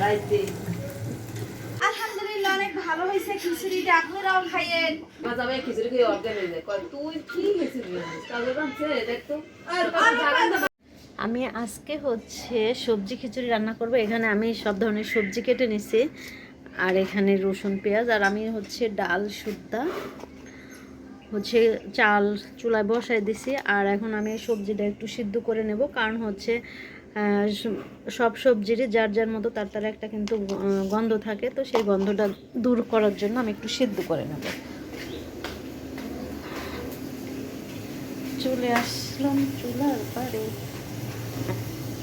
রাইতে আলহামদুলিল্লাহ অনেক ভালো হয়েছে খিচুড়িটা। আপনারাও খাইয়েন। মাঝে আমি খিচুড়ি খেয়ে অজ্ঞান হয়ে যায়। তুই কি খিচুড়ি বানাইছিস কাজে বানছে দেখতো জাগান আমি আজকে হচ্ছে সবজি খিচুড়ি রান্না করব। এখানে আমি সব ধরনের সবজি কেটে নিছি। আর এখানে রসুন পেঁয়াজ আর আমি হচ্ছে ডাল সুদ্দা হচ্ছে চাল চুলায় বসাই দিছি। আর এখন আমি সবজিটা একটু সিদ্ধ করে নেব। কারণ হচ্ছে সব সবজির যার যার মতো তার তার একটা কিন্তু গন্ধ থাকে। তো সেই গন্ধটা দূর করার জন্য আমি একটু সিদ্ধ করে নেব। চলে আসলাম চুলার পারে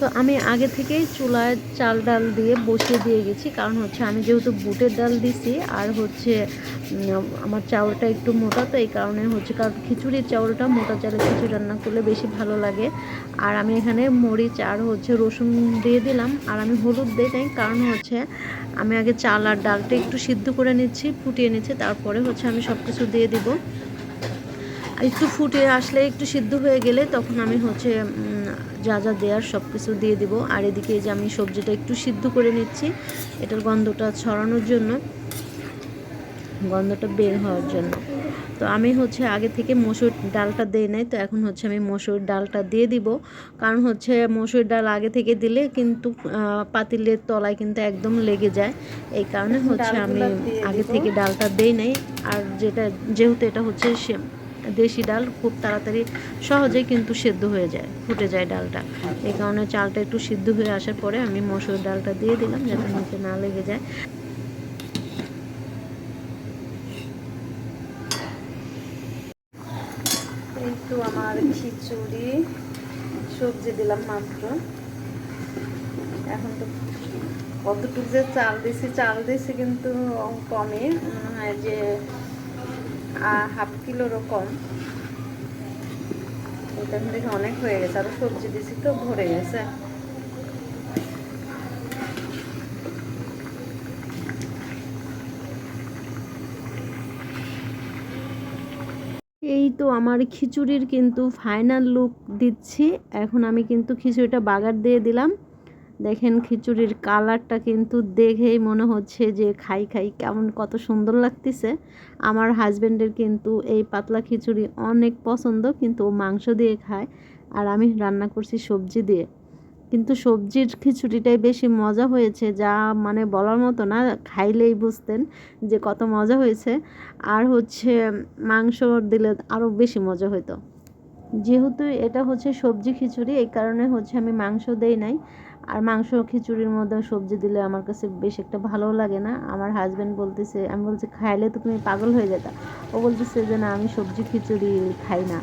তো আমি আগে থেকেই চুলায় চাল ডাল দিয়ে বসিয়ে দিয়ে গেছি। কারণ হচ্ছে আমি যেহেতু বুটের ডাল দিছি, আর হচ্ছে আমার চাউলটা একটু মোটা, তো এই কারণে হচ্ছে কারণ খিচুড়ির চাউলটা মোটা চালে খিচুড়ি রান্না করলে বেশি ভালো লাগে। আর আমি এখানে মরিচ আর হচ্ছে রসুন দিয়ে দিলাম, আর আমি হলুদ দিই। নাই কারণ হচ্ছে আমি আগে চাল আর ডালটা একটু সিদ্ধ করে নিচ্ছি, ফুটিয়ে নিচ্ছি, তারপরে হচ্ছে আমি সব কিছু দিয়ে দিব। একটু ফুটে আসলে একটু সিদ্ধ হয়ে গেলে তখন আমি হচ্ছে যা যা দেওয়ার সব কিছু দিয়ে দিব। আর এদিকে যে আমি সবজিটা একটু সিদ্ধ করে নিচ্ছি এটার গন্ধটা ছড়ানোর জন্য গন্ধটা বের হওয়ার জন্য। তো আমি হচ্ছে আগে থেকে মসুর ডালটা দিয়ে নেই তো এখন হচ্ছে আমি মসুর ডালটা দিয়ে দিব। কারণ হচ্ছে মসুর ডাল আগে থেকে দিলে কিন্তু পাতিলের তলায় কিন্তু একদম লেগে যায়। এই কারণে হচ্ছে আমি আগে থেকে ডালটা দিই নেই। আর যেটা যেহেতু এটা হচ্ছে সে- দেশি ডাল খুব তাড়াতাড়ি সহজেই কিন্তু সেদ্ধ হয়ে যায় ফুটে যায় ডালটা। এই কারণে চালটা একটু সিদ্ধ হয়ে আসার পরে আমি মসুর ডালটা দিয়ে দিলাম যাতে নিচে না লেগে যায়। এই তো আমার খিচুড়ি সবজি দিলাম মাত্র। এখন তো কতটুকু যে চাল দিছি চাল দিছি কিন্তু কমে মনে হয় যে হাফ কিলো রকম এটা দেখে অনেক হয়ে গেছে। আরও সবজি দিছি তো, ভরে গেছে। এই তো আমার খিচুড়ির কিন্তু ফাইনাল লুক দিচ্ছি। এখন আমি কিন্তু খিচুড়িটা বাগার দিয়ে দিলাম। দেখেন খিচুড়ির কালারটা কিন্তু দেখেই মনে হচ্ছে যে খাই খাই কেমন কত সুন্দর লাগতেছে। আমার হাজব্যান্ডের কিন্তু এই পাতলা খিচুড়ি অনেক পছন্দ, কিন্তু মাংস দিয়ে খায় আর আমি রান্না করছি সবজি দিয়ে। কিন্তু সবজির খিচুড়িটাই বেশি মজা হয়েছে, যা মানে বলার মতো না, খাইলেই বুঝতেন যে কত মজা হয়েছে। আর হচ্ছে মাংস দিলে আরও বেশি মজা হতো যেহেতু এটা হচ্ছে সবজি খিচুড়ি, এই কারণে হচ্ছে আমি মাংস দেই নাই। আর মাংস খিচুড়ির মধ্যে সবজি দিলে আমার কাছে বেশ একটা ভালো লাগে না। আমার হাজব্যান্ড বলতেছে, আমি বলছি, খাইলে তো তুমি পাগল হয়ে যেতা। ও বলতেছে যে, না, আমি সবজি খিচুড়ি খাই না।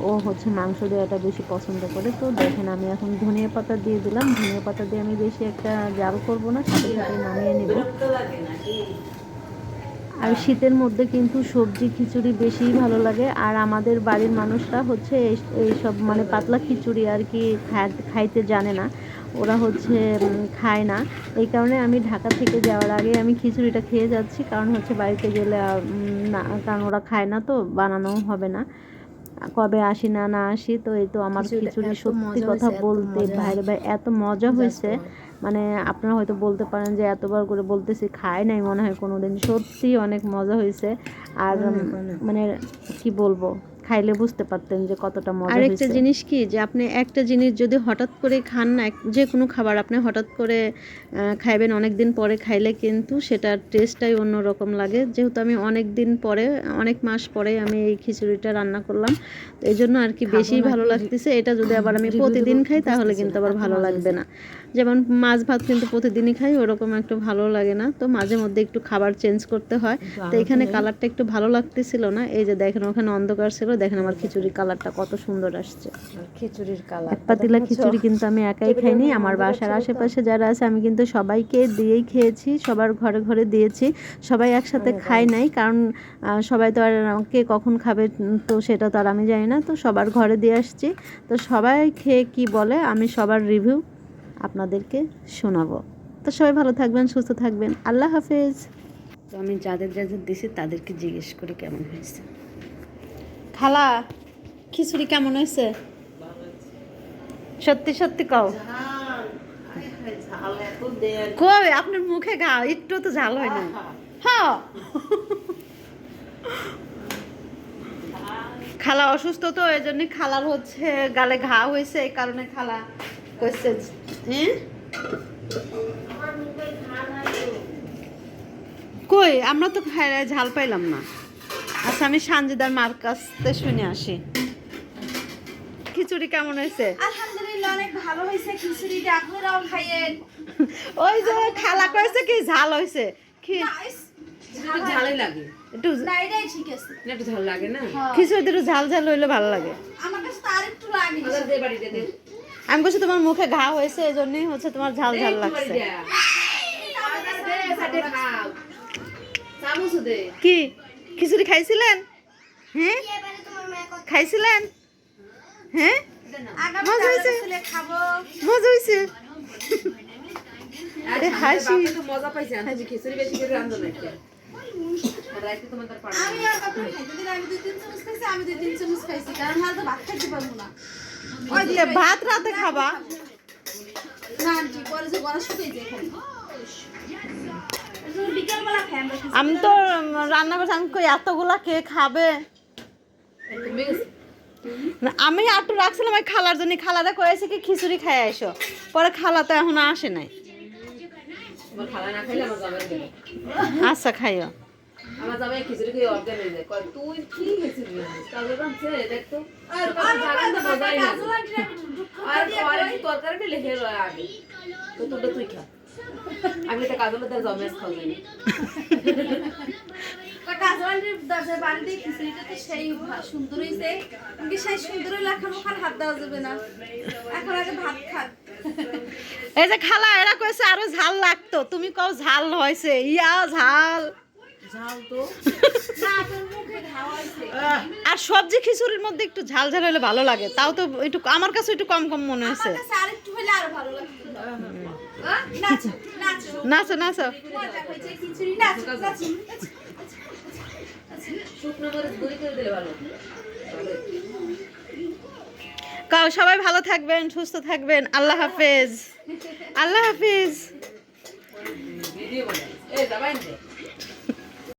ও হচ্ছে মাংস দেওয়াটা বেশি পছন্দ করে। তো দেখেন, আমি এখন ধনিয়া পাতা দিয়ে দিলাম। ধনিয়া পাতা দিয়ে আমি বেশি একটা জাল করব না সাথে সাথে নামিয়ে নেব। আর শীতের মধ্যে কিন্তু সবজি খিচুড়ি বেশিই ভালো লাগে। আর আমাদের বাড়ির মানুষরা হচ্ছে এই- এইসব মানে পাতলা খিচুড়ি আর কি খাইতে জানে না। ওরা হচ্ছে খায় না। এই কারণে আমি ঢাকা থেকে যাওয়ার আগে আমি খিচুড়িটা খেয়ে যাচ্ছি। কারণ হচ্ছে বাড়িতে গেলে না কারণ ওরা খায় না তো বানানোও হবে না। কবে আসি না না আসি তো এই তো আমার খিচুড়ি সত্যি কথা বলতে। ভাইরে ভাই এত মজা হয়েছে। মানে আপনারা হয়তো বলতে পারেন যে এতবার করে বলতেছি খাই নাই মনে হয় কোনোদিন। সত্যি অনেক মজা হয়েছে। আর মানে কি বলব? খাইলে বুঝতে পারতেন যে কতটা মজা আর একটা জিনিস কি যে আপনি একটা জিনিস যদি হঠাৎ করে খান না যে কোনো খাবার আপনি হঠাৎ করে খাইবেন অনেক দিন পরে খাইলে কিন্তু সেটার টেস্টটাই অন্যরকম লাগে। যেহেতু আমি অনেক দিন পরে অনেক মাস পরে আমি এই খিচুড়িটা রান্না করলাম এই জন্য আর কি বেশি ভালো লাগতেছে। এটা যদি আবার আমি প্রতিদিন খাই তাহলে কিন্তু আবার ভালো লাগবে না। যেমন মাছ ভাত কিন্তু প্রতিদিনই খাই ওরকম একটু ভালো লাগে না। তো মাঝে মধ্যে একটু খাবার চেঞ্জ করতে হয়। তো এখানে কালারটা একটু ভালো লাগতেছিল না? এই যে দেখেন ওখানে অন্ধকার ছিল দেখেন আমার খিচুড়ির কালারটা কত সুন্দর আসছে। খিচুড়ির কালার এক পাতিলা খিচুড়ি কিন্তু আমি একাই খাইনি আমার বাসার আশেপাশে যারা আছে আমি কিন্তু সবাইকে দিয়েই খেয়েছি সবার ঘরে ঘরে দিয়েছি। সবাই একসাথে খাই নাই কারণ সবাই তো আর কে কখন খাবে তো সেটা তো আর আমি জানি না। তো সবার ঘরে দিয়ে আসছি। তো সবাই খেয়ে কি বলে আমি সবার রিভিউ আপনাদেরকে শোনাবো। তো সবাই ভালো থাকবেন সুস্থ থাকবেন। আল্লাহ হাফেজ। তো আমি যাদের যাদের দিছি তাদেরকে জিজ্ঞেস করি কেমন হয়েছে। খালা খিচুড়ি কেমন হয়েছে? সত্যি সত্যি কও। কই আপনার মুখে ঘা একটু তো ঝাল হয় না হ্যাঁ খালা অসুস্থ তো এই জন্য খালার হচ্ছে গালে ঘা হয়েছে এই কারণে খালা কইছে হ্যাঁ কই আমরা তো ঝাল পাইলাম না। আচ্ছা আমি সানজিদার মার কাছতে শুনে আসি। খিচুড়ি কেমন হয়েছে? আলহামদুলিল্লাহ অনেক ভালো হয়েছে খিচুড়িটা আপনারাও খাইয়েন। ওই যে খালা কয়েছে কি ঝাল হয়েছে। কি না, ইস, একটু ঝালই লাগে। একটু ঠিক আছে। না একটু ঝাল লাগে না? হ্যাঁ। খিচুড়িতে একটু ঝাল ঝাল হইলে ভালো লাগে। আমার কাছে তো আরেকটু লাগে। দে বাড়িতে দে। আমি বলছি তোমার মুখে ঘা হয়েছে এই জন্যই হচ্ছে তোমার ঝাল ঝাল লাগছে। কি? খিচুড়ি খাইছিলেন? হ্যাঁ? খাইছিলেন? হ্যাঁ? মজা হয়েছে? মজা হয়েছে। হাসি। মজা পাইছে খিচুড়ি বেশি করে রান্ধো রাইতে আমি আর কখনো খাইতে দিলে আমি দুই তিন চামচ খাইছি আমি দুই তিন চামচ খাইছি। কারণ হাল তো ভাত খাইতে পারব না। ওই যে ভাত রাতে খাবা। না আন্টি পরে যে গলা শুকিয়ে যায় খালি বিকালবেলা খাই আমরা খিচুড়ি। আমি তো রান্না করছি আমি কই এতগুলা কে খাবে? না, আমি আটু রাখছিলাম ওই খালার জন্য। খালারা কয়েছে কি খিচুড়ি খাই আইসো। পরে খালা তো এখন আসে নাই। আচ্ছা খাইও। আমার জামাই খিচুড়ি খেয়ে অজ্ঞান হয়ে যায়। তুই কি খিচুড়ি আর না তরকারি রয় আগে। তো তোটা তুই খা। আমি তো কাজলে তার জমেস খাও জানি কাজল আন্টির দরজার খিচুড়িটা তো সেই ভা- সুন্দর হয়েছে কিন্তু সেই সুন্দর লেখার ওখানে হাত দেওয়া যাবে না? এখন আগে ভাত খান এই যে খালা এরা কইছে আরও ঝাল লাগতো। তুমি কও ঝাল হয়েছে ইয়া ঝাল। ঝাল তো। না তোর মুখে ঘাওয়া হয়েছে আর সবজি খিচুড়ির মধ্যে একটু ঝাল ঝাল হলে ভালো লাগে। তাও তো একটু আমার কাছে একটু কম কম মনে হয়েছে। আমার কাছে আরেকটু হলে আরও নাচো নাচো। নাচো নাচো। মজা হয়েছে খিচুড়ি নাচো নাচো। শুকনো করে গুঁড়ি করে দিলে ভালো কাও সবাই ভালো থাকবেন সুস্থ থাকবেন। আল্লাহ হাফেজ। আল্লাহ হাফেজ।